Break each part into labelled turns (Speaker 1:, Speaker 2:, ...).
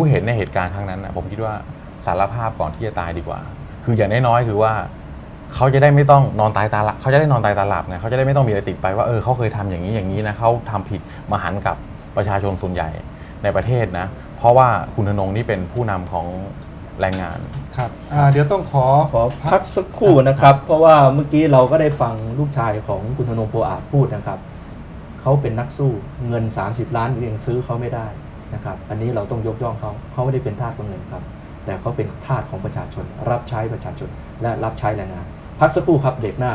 Speaker 1: ผู้เห็นในเหตุการณ์ครั้งนั้นนะผมคิดว่าสารภาพก่อนที่จะตายดีกว่า คืออย่างน้อยๆคือว่าเขาจะได้ไม่ต้องนอนตายตาหลับเขาจะได้นอนตายตาหลับไงเขาจะได้ไม่ต้องมีอะไรติดไปว่าเออเขาเคยทำอย่างนี้อย่างนี้นะเขาทำผิดมาหันกับประชาชนส่วนใหญ่ในประเทศนะ เพราะว่าคุณธนงนี่เป็นผู้นำของแรงงาน
Speaker 2: ครับอ่าเดี๋ยวต้องขอ
Speaker 3: ขอพักสักครู่นะครับ เพราะว่าเมื่อกี้เราก็ได้ฟังลูกชายของคุณธนงโพอาจพูดนะครับเขาเป็นนักสู้เงิน 30 ล้านยังซื้อเขาไม่ได้ นะครับอันนี้เราต้องยกย่องเขาเขาไม่ได้เป็นทาสของเงินครับ แต่เขาเป็นทาสของประชาชน รับใช้ประชาชน และรับใช้แรงงาน พักสักครู่ครับเด็กหน้า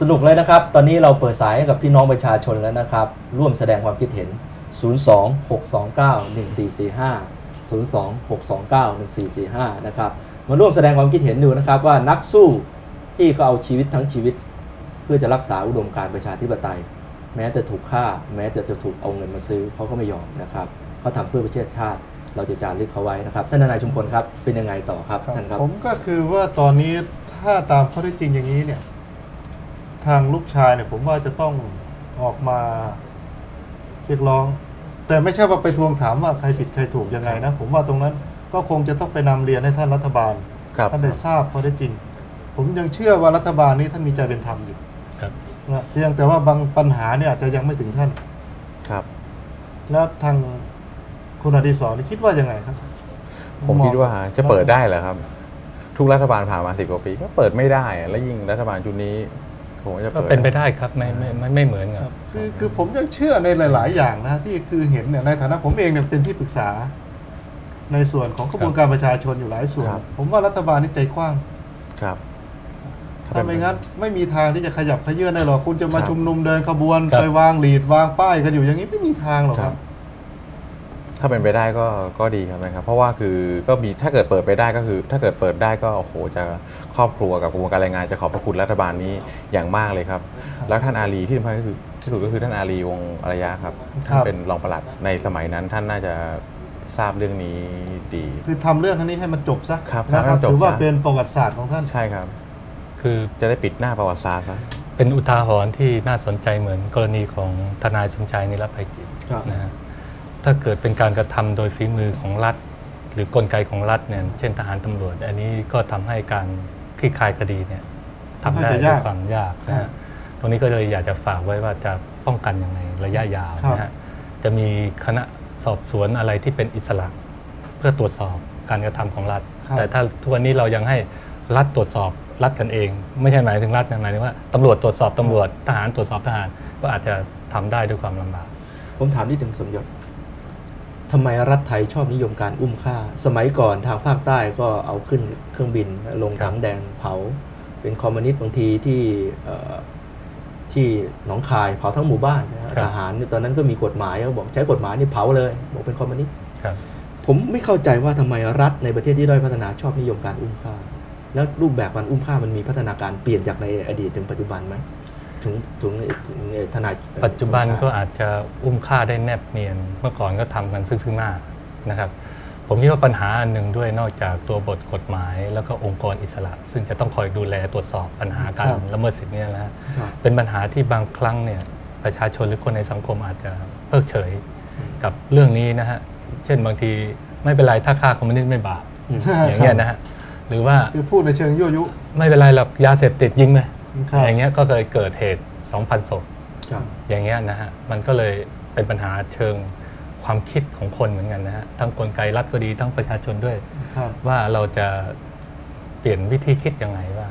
Speaker 3: สนุกเลยนะครับ ตอนนี้เราเปิดสายให้กับพี่น้องประชาชนแล้วนะครับ ร่วมแสดงความคิดเห็น 02 629 1445 02 629 1445 นะครับ มาร่วมแสดงความคิดเห็นดูนะครับว่านักสู้ที่เขาเอาชีวิตทั้งชีวิต เพื่อจะรักษาอุดมการประชาธิปไตย แม้จะถูกฆ่า แม้จะจะถูกเอาเงินมาซื้อเขาก็ไม่ยอมนะครับเขาทำเพื่อประเทศชาติ เราจะจารึกเขาไว้นะครับท่านทนายชุมพลครับเป็นยังไงต่อครับ
Speaker 2: ครับ
Speaker 3: ท่านครับ
Speaker 2: ผมก็คือว่าตอนนี้ถ้าตามข้อเท็จจริงอย่างนี้เนี่ยทางลูกชายเนี่ยผมว่าจะต้องออกมาเรียกร้อง แต่ไม่ใช่ว่าไปทวงถามว่าใครผิดใครถูกยังไงนะ ผมว่าตรงนั้นก็คงจะต้องไปนำเรียนให้ท่านรัฐบาล
Speaker 1: ครับ
Speaker 2: ท่านได้ทราบข้อเท็จจริง ผมยังเชื่อว่ารัฐบาลนี้ท่านมีใจเป็นธรรมอยู่
Speaker 4: ครับ
Speaker 2: นะเพียงแต่ว่าบางปัญหาเนี่ยอาจจะยังไม่ถึงท่าน
Speaker 1: ครับ
Speaker 2: แล้วทางคุณอดิศรนี่คิดว่ายังไงครับ
Speaker 1: ผมคิดว่าจะเปิดได้เหรอครับ ทุกรัฐบาลผ่านมาสิบกว่าปีก็เปิดไม่ได้ และยิ่งรัฐบาลชุดนี้คงจะ
Speaker 4: ก็
Speaker 1: เปิด
Speaker 4: เป็นไปได้ครับไม่ไม่ไม่ไม่เหมือน
Speaker 2: ค
Speaker 4: กั
Speaker 2: รั
Speaker 4: บบ
Speaker 2: คือคือผมยังเชื่อในหลาย ๆ อย่างนะที่คือเห็นเนี่ยในฐานะผมเองเนี่ยเป็นที่ปรึกษา ในส่วนของกระบวนการประชาชนอยู่หลายส่วนผมว่ารัฐบาลนี่ใจกว้าง
Speaker 1: ครับ
Speaker 2: ถ้าไม่งั้นไม่มีทางที่จะขยับขยื่นได้หรอกคุณจะมา
Speaker 1: ครับ
Speaker 2: ชุมนุมเดินขบวน
Speaker 4: ครับ
Speaker 2: ไปวางหลีดวางป้ายกันอยู่อย่างนี้ไม่มีทางหรอก
Speaker 1: ค
Speaker 2: ค
Speaker 1: รั
Speaker 2: รับบ
Speaker 1: ถ้าเป็นไปได้ก็ก็ดีครับนะครับ เพราะว่าคือก็มีถ้าเกิดเปิดไปได้ก็คือ ถ้าเกิดเปิดได้ก็โอ้โหจะครอบครัวกับกระบวนการแรงงานจะขอบพระคุณรัฐบาลนี้อย่างมากเลยครับ
Speaker 2: ครับ
Speaker 1: แล้วท่านอาลีที่สำคัญก็คือที่สุดก็คือท่านอาลีวงศ์อารยะครับ
Speaker 2: ครั
Speaker 1: ท่าน
Speaker 2: บ
Speaker 1: เป็นรองปลัดในสมัยนั้นท่านน่าจะทราบเรื่องนี้ดี
Speaker 2: คือทำเรื่องอันนี้ให้มันจบซะ
Speaker 1: ครับ
Speaker 2: นะครับ
Speaker 1: ให้มันจบ
Speaker 2: ถือว่า
Speaker 1: ซะ
Speaker 2: เป็นประวัติศาสตร์ของท่าน
Speaker 1: ใช่ครับ
Speaker 4: คือ
Speaker 1: จะได้ปิดหน้าประวัติศาสตร์ซะ
Speaker 4: เป็นอุทาหรณ์ที่น่าสนใจเหมือนกรณีของทนายสมชายนิรภัยจิต
Speaker 3: ครับ
Speaker 4: นะฮะถ้าเกิดเป็นการกระทำโดยฝีมือของรัฐ หรือกลไกของรัฐเนี่ยเช่นทหารตำรวจ อันนี้ก็ทำให้การคลี่คลายคดีเนี่ยทำได้
Speaker 2: ค่อนข้างจะ
Speaker 4: ด้วย
Speaker 2: ยาก
Speaker 4: ความยากนะ
Speaker 2: ครั
Speaker 4: ฮะ
Speaker 2: บ
Speaker 4: ตรงนี้ก็เลยอยากจะฝากไว้ว่าจะป้องกันอย่างไรระยะยาว
Speaker 2: ครับ
Speaker 4: นะฮะจะมีคณะสอบสวนอะไรที่เป็นอิสระ เพื่อตรวจสอบการกระทำของรัฐ
Speaker 2: ครับ
Speaker 4: แต่ถ้าทุกวันนี้เรายังให้รัฐตรวจสอบ รัฐกันเอง ไม่ใช่หมายถึงรัฐนะหมายถึงว่าตำรวจตรวจสอบตำรวจทหารตรวจสอบทหาร ก็อาจจะทำได้ด้วยความลำบาก
Speaker 3: ผมถามนิดหนึ่งสมยศทำไมรัฐไทยชอบนิยมการอุ้มฆ่า สมัยก่อนทางภาคใต้ก็เอาขึ้นเครื่องบินลงถังแดงเผา เป็นคอมมิวนิสต์บางทีที่เอ่อที่หนองคายเผาทั้งหมู่บ้านนะฮะ
Speaker 4: ครับ
Speaker 3: ทหารเนี่ยตอนนั้นก็มีกฎหมายเขาบอกใช้กฎหมายนี่เผาเลยบอกเป็นคอมมิวนิสต์
Speaker 4: ครับ
Speaker 3: ผมไม่เข้าใจว่าทำไมรัฐในประเทศที่ด้อยพัฒนาชอบนิยมการอุ้มฆ่า แล้วรูปแบบการอุ้มฆ่ามันมีพัฒนาการเปลี่ยนจากในอดีตถึงปัจจุบันไหมถึงถึงถึงทนาย
Speaker 4: ปัจจุบันก็
Speaker 3: สมชาย
Speaker 4: อาจจะอุ้มฆ่าได้แนบเนียน เมื่อก่อนก็ทำกันซึ่งซึ่งหน้านะครับ ผมคิดว่าปัญหาอันหนึ่งด้วยนอกจากตัวบทกฎหมาย แล้วก็องค์กรอิสระ ซึ่งจะต้องคอยดูแลตรวจสอบปัญหาการ
Speaker 2: ครับ
Speaker 4: ละเมิดสิทธิเนี่ยนะฮะ
Speaker 3: ครับ
Speaker 4: เป็นปัญหาที่บางครั้งเนี่ยประชาชนหรือคนในสังคมอาจจะเพิกเฉยกับเรื่องนี้นะฮะ เช่นบางทีไม่เป็นไรถ้าฆ่าคอมมิวนิสต์ไม่บาป
Speaker 2: ใช่
Speaker 4: อย่างเงี้ยนะฮะห รือว่า
Speaker 2: คือพูดในเชิงยั่วยุ
Speaker 4: ไม่เป็นไรหรอกยาเสพติดยิงไหม
Speaker 2: ครับ
Speaker 4: อย่างเงี้ยก็เคยเกิดเหตุ 2,000ศพ
Speaker 3: ครับ
Speaker 4: อย่างเงี้ยนะฮะมันก็เลยเป็นปัญหาเชิงความคิดของคนเหมือนกันนะฮะทั้งกลไกรัฐก็ดีทั้งประชาชนด้วย
Speaker 2: ครับ
Speaker 4: ว่าเราจะเปลี่ยนวิธีคิดยังไงว่า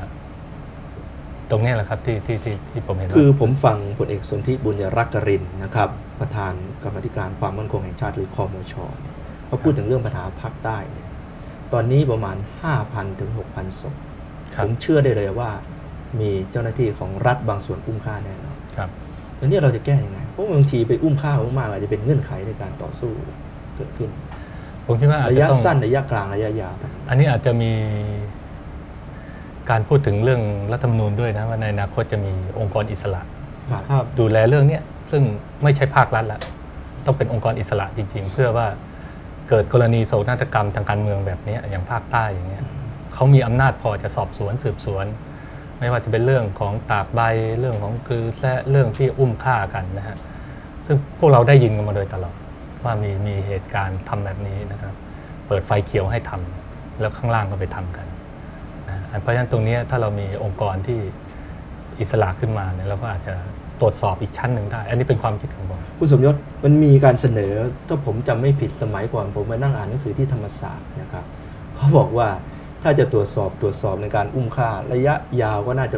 Speaker 4: ตรงเนี้ยแหละครับที่ที่ที่ที่ผมเห็นว่า
Speaker 3: คือผมฟังพลเอกสนธิบุญยรักกรินนะครับ ประธานกรรมาธิการความมั่นคงแห่งชาติหรือคอมชเนี่ยเขาพูดถึงเรื่องปัญหาภาคใต้เนี่ย ตอนนี้ประมาณ 5,000 ถึง 6,000ศพ
Speaker 4: ครั
Speaker 3: ผ
Speaker 4: บ
Speaker 3: มเชื่อได้เลยว่า มีเจ้าหน้าที่ของรัฐบางส่วนอุ้มฆ่าแน่นอน
Speaker 4: ครับ
Speaker 3: แล้วเนี่ยเราจะแก้ยังไง เพราะบางทีไปอุ้มฆ่ามากๆอาจจะเป็นเงื่อนไขในการต่อสู้เกิดขึ้น
Speaker 4: ผมคิดว่าอาจ
Speaker 3: ระ
Speaker 4: จะ
Speaker 3: ยะ
Speaker 4: ต้อง
Speaker 3: สั้นระยะกลางระยะยาวครับ
Speaker 4: อันนี้อาจจะมีการพูดถึงเรื่องรัฐธรรมนูญด้วยนะว่าในอนาคตจะมีองค์กรอิสระ
Speaker 3: ครับ
Speaker 2: ครับ
Speaker 4: ดูแลเรื่องเนี้ยซึ่งไม่ใช่ภาครัฐละต้องเป็นองค์กรอิสระจริง ๆ เพื่อว่า เกิดกรณีโศกนาฏกรรมทางการเมืองแบบนี้อย่างภาคใต้อย่างเงี้ยเขามีอำนาจพอจะสอบสวนสืบสวน ไม่ว่าจะเป็นเรื่องของตากใบเรื่องของคือแซะเรื่องที่อุ้มฆ่ากันนะฮะซึ่งพวกเราได้ยินกันมาโดยตลอดว่ามีมีเหตุการณ์ทำแบบนี้นะครับ เปิดไฟเขียวให้ทำแล้วข้างล่างก็ไปทำกันนะเพราะฉะนั้นตรงนี้ถ้าเรามีองค์กรที่อิสระขึ้นมาเนี่ยเราก็อาจจะ ตรวจสอบอีกชั้นหนึ่งได้ อันนี้เป็นความคิดของผม
Speaker 3: คุณสมยศมันมีการเสนอถ้าผมจำไม่ผิดสมัยก่อนผมไปนั่งอ่านหนังสือที่ธรรมศาสตร์นะครับเขาบอกว่าถ้าจะตรวจสอบตรวจสอบในการอุ้มฆ่า ระยะยาวก็น่าจะ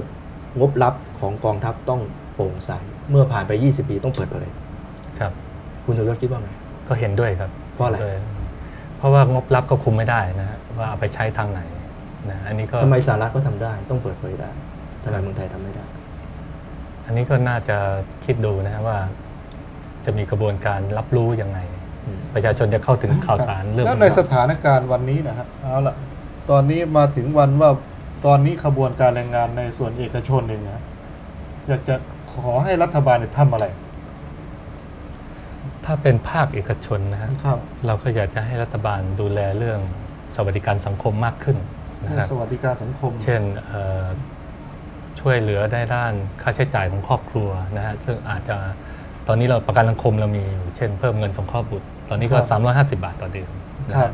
Speaker 3: งบลับของกองทัพต้องโปร่งใสเมื่อผ่านไป 20 ปีต้องเปิดเผย
Speaker 4: ครับ
Speaker 3: คุณสมยศคิดว่าไง
Speaker 4: ก็เห็นด้วยครับ
Speaker 3: เพราะอะไร
Speaker 4: ห็นด้วยเพราะว่างบรับก็คุมไม่ได้นะฮะว่าเอาไปใช้ทางไหนนะอันนี้ก็
Speaker 3: ทำไมสหรัฐก็ทำได้ต้องเปิดเผยได้ทำไมเมืองไทยทำไม่ได้
Speaker 4: อันนี้ก็น่าจะคิดดูนะฮะว่า จะมีกระบวนการรับรู้ยังไง
Speaker 3: อืม
Speaker 4: ประชาชนจะเข้าถึงข่าวสารเรื่อง
Speaker 2: แล้ว
Speaker 4: พวก
Speaker 2: ใน
Speaker 4: นี้
Speaker 2: สถานการณ์วันนี้นะครับเอาละตอนนี้มาถึงวันว่าตอนนี้ขบวนการแรงงานในส่วนเอกชนเองนะอยากจะขอให้รัฐบาลเนี่ยทำอะไร
Speaker 4: ถ้าเป็นภาคเอกชนนะฮะ
Speaker 2: ครับ
Speaker 4: เราก็อยากจะให้รัฐบาลดูแลเรื่องสวัสดิการสังคมมากขึ้นนะ
Speaker 2: ให้
Speaker 4: ครับ
Speaker 2: สวัสดิการสังคม
Speaker 4: เช่นเอ่อ ช่วยเหลือได้ด้านค่าใช้จ่ายของครอบครัวนะฮะซึ่งอาจจะตอนนี้เราประกันสังคมเรามีอยู่เช่นเพิ่มเงินสงเคราะห์บุตร ตอนนี้ก็ 350 บาทต่อเดือนนะ
Speaker 2: ครั
Speaker 4: ฮะ
Speaker 2: บ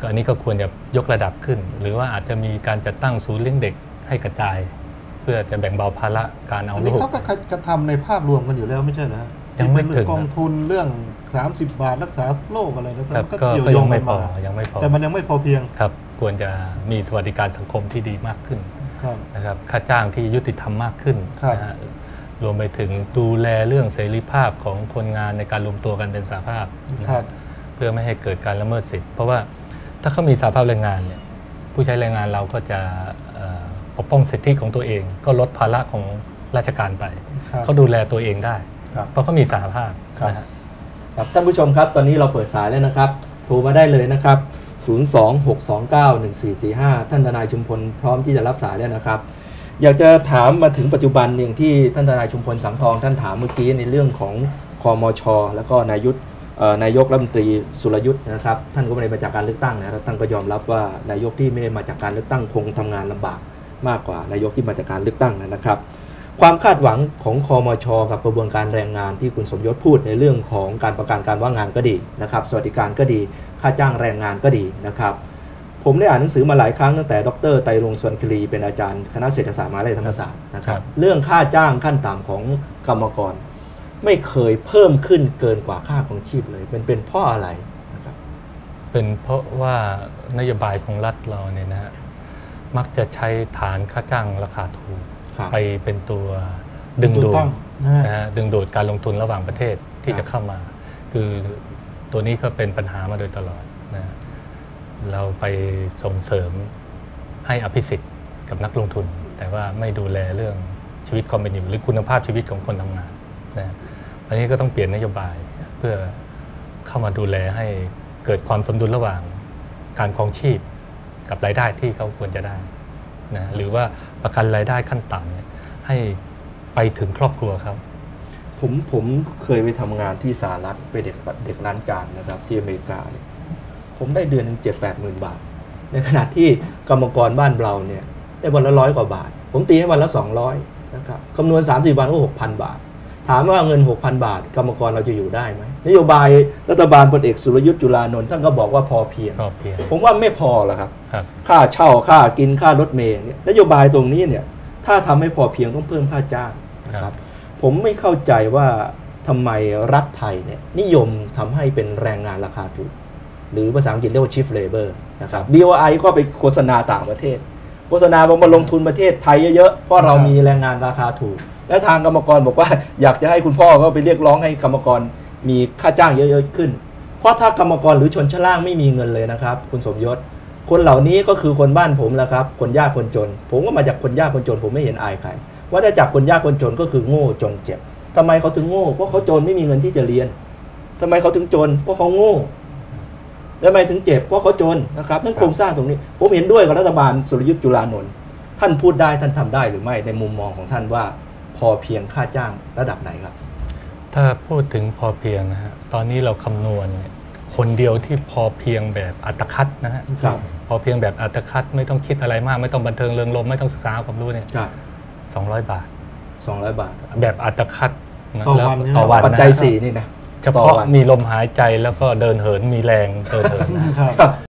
Speaker 4: ก็อันนี้ก็ควรจะยกระดับขึ้น หรือว่าอาจจะมีการจัดตั้งศูนย์เลี้ยงเด็กให้กระจาย เพื่อจะแบ่งเบาภาระการเอา
Speaker 2: อัน
Speaker 4: ลู
Speaker 2: นี้
Speaker 4: ก
Speaker 2: เขาก็กระทำในภาพรวมกันอยู่แล้วไม่ใช่เหรอฮะ
Speaker 4: ยังไม่
Speaker 2: ที่เป็น
Speaker 4: ถึง
Speaker 2: กองทุนเรื่อง 30 บาทรักษาทุกโรคอะไรนะ
Speaker 4: ครับ
Speaker 2: ก็
Speaker 4: ก็
Speaker 2: เกี่ยว
Speaker 4: ก็
Speaker 2: โย
Speaker 4: ยังง
Speaker 2: กั
Speaker 4: ไม่
Speaker 2: น
Speaker 4: พอ
Speaker 2: มา
Speaker 4: ยังไม่พอ
Speaker 2: แต่มันยังไม่พอเพียง
Speaker 4: ครับ ควรจะมีสวัสดิการสังคมที่ดีมากขึ้น
Speaker 2: ครับ
Speaker 4: นะครับค่าจ้างที่ยุติธรรมมากขึ้น
Speaker 2: ครับ
Speaker 4: นะฮะรวมไปถึงดูแลเรื่องเสรีภาพของคนงานในการรวมตัวกันเป็นสาภาพนะ
Speaker 2: ครั
Speaker 4: ฮะ
Speaker 2: บ
Speaker 4: เพื่อไม่ให้เกิดการละเมิดสิทธิ์เพราะว่าถ้าเขามีสาภาพแรงงานเนี่ยผู้ใช้แรงงานเราก็จะเอ่อปกป้องสิทธิของตัวเอง ก็ลดภาระของราชการไป
Speaker 2: ครับ
Speaker 4: เขาดูแลตัวเองได้
Speaker 3: ครับ
Speaker 4: เพราะเขามีสาภาพ
Speaker 3: ครับ
Speaker 4: นะฮะ
Speaker 3: ครับท่านผู้ชมครับตอนนี้เราเปิดสายแล้วนะครับโทรมาได้เลยนะครับ 026291445 ท่านทนายชุมพลพร้อมที่จะรับสายแล้วนะครับ อยากจะถามมาถึงปัจจุบันอย่างที่ท่านทนายชุมพลสังทอง ท่านถามเมื่อกี้ในเรื่องของคอมช แล้วก็นายุทธนายกรัฐมนตรีสุรยุทธ์นะครับ ท่านก็ไม่ได้มาจากการเลือกตั้งนะครับท่านก็ยอมรับว่านายกที่ไม่ได้มาจากการเลือกตั้งคงทำงานลำบากมากกว่านายกที่มาจากการเลือกตั้งนะครับ ความคาดหวังของคอมช กับกระบวนการแรงงานที่คุณสมยศพูดในเรื่องของการประกันการว่างงานก็ดีนะครับ สวัสดิการก็ดี ค่าจ้างแรงงานก็ดีนะครับผมได้อ่านหนังสือมาหลายครั้งตั้งแต่ดรไตรรงค์สวนคลีเป็นอาจารย์คณะเศรษฐศาสตร์มหาวิทยาลัยธรรมศาสตร์นะครับเรื่องค่าจ้างขั้นต่ำของกรรมกร ไม่เคยเพิ่มขึ้นเกินกว่าค่าของชีพเลยเป็นเป็นเพราะอะไรนะครับ
Speaker 4: เป็นเพราะว่านโยบายของรัฐเราเนี่ยนะฮะมักจะใช้ฐานค่าจ้างราคาถูก
Speaker 3: ครับ
Speaker 4: ไปเป็นตัวดึง
Speaker 2: ถู
Speaker 4: ดู
Speaker 2: ก
Speaker 4: ด
Speaker 2: ต้องนะฮะ
Speaker 4: นะฮะดึงดูดการลงทุนระหว่างประเทศที่
Speaker 3: ครับ
Speaker 4: จะเข้ามา คือ ตัวนี้ก็เป็นปัญหามาโดยตลอดนะเราไปส่งเสริมให้อภิสิทธิ์กับนักลงทุน แต่ว่าไม่ดูแลเรื่องชีวิตความเป็นอยู่หรือคุณภาพชีวิตของคนทำงานนะฮะอันนี้ก็ต้องเปลี่ยนนโยบายเพื่อเข้ามาดูแลให้เกิดความสมดุลระหว่างการครองชีพกับรายได้ที่เขาควรจะได้นะหรือว่าประกันรายได้ขั้นต่ำเนี่ยให้ไปถึงครอบครัวเขา
Speaker 3: ผมผมเคยไปทำงานที่สหรัฐไปเด็กเด็กร้านจานนะครับ ที่อเมริกาเนี่ยผมได้เดือนหนึ่งเจ็ดแปดหมื่นบาท ในขณะที่กรรมกรบ้านเราเนี่ยได้วันละร้อยกว่าบาท ผมตีให้วันละสองร้อยนะครับคำนวณ30วันก็หกพันบาท ถามว่าเงิน6,000บาท กรรมกรเราจะอยู่ได้ไหมนโยบายรัฐบาลพลเอกสุรยุทธ์จุลานนท์ท่านก็บอกว่าพอเพียง
Speaker 4: ก็เพียง
Speaker 3: ผมว่าไม่พอหรอกครับ
Speaker 4: ครับ
Speaker 3: ค่าเช่าค่ากินค่ารถเมล์เนี่ยนโยบายตรงนี้เนี่ยถ้าทำให้พอเพียงต้องเพิ่มค่าจ้างนะค
Speaker 4: ครั
Speaker 3: รับ
Speaker 4: บ
Speaker 3: ผมไม่เข้าใจว่าทำไมรัฐไทยเนี่ยนิยมทำให้เป็นแรงงานราคาถูก หรือภาษาอังกฤษเรียกว่า cheap labor นะครับ BOI ก็ไปโฆษณาต่างประเทศ โฆษณาบอกมาลงทุนประเทศไทยเยอะๆ เพราะเรามีแรงงานราคาถูก และทางกรรมกรบอกว่า อยากจะให้คุณพ่อก็ไปเรียกร้องให้กรรมกรมีค่าจ้างเยอะๆขึ้น เพราะถ้ากรรมกรหรือชนชั้นล่างไม่มีเงินเลยนะครับ คุณสมยศ คนเหล่านี้ก็คือคนบ้านผมแหละครับ คนยากคนจน ผมก็มาจากคนยากคนจน ผมไม่เห็นอายใคร ว่าถ้าจากคนยากคนจนก็คือโง่จนเจ็บทำไมเขาถึงโง่เพราะเขาจนไม่มีเงินที่จะเรียนทำไมเขาถึงจน เพราะเขาโง่ทำไมถึงเจ็บเพราะเขาจนนะครับนั่นโครงสร้างตรงนี้ ผมเห็นด้วยกับรัฐบาลสุรยุทธ์จุลานนท์ท่านพูดได้ท่านทำได้หรือไม่ในมุมมองของท่านว่า พอเพียงค่าจ้างระดับไหนครับ
Speaker 4: ถ้าพูดถึงพอเพียงนะฮะตอนนี้เราคำนวณเนี่ยคนเดียวที่พอเพียงแบบอัตคัดนะฮะ
Speaker 3: ครับ
Speaker 4: พอเพียงแบบอัตคัดไม่ต้องคิดอะไรมาก ไม่ต้องบันเทิงเริงรมย์ไม่ต้องศึกษาความรู้เนี่ย
Speaker 3: ครับ
Speaker 4: สองร้อยบาท
Speaker 3: สองร้อยบาท
Speaker 4: แบบอัตคัดนะ
Speaker 2: ต่อ
Speaker 4: แล้ว
Speaker 2: วันเนี่ย
Speaker 4: ต่อวัน
Speaker 3: ปัจ
Speaker 4: นะ
Speaker 3: จัย
Speaker 4: ฮะ
Speaker 3: สี่นี่นะ
Speaker 4: เฉพาะมีลมหายใจแล้วก็เดินเหินมีแรงเดินเหินนะ
Speaker 2: ครับ
Speaker 3: ครับ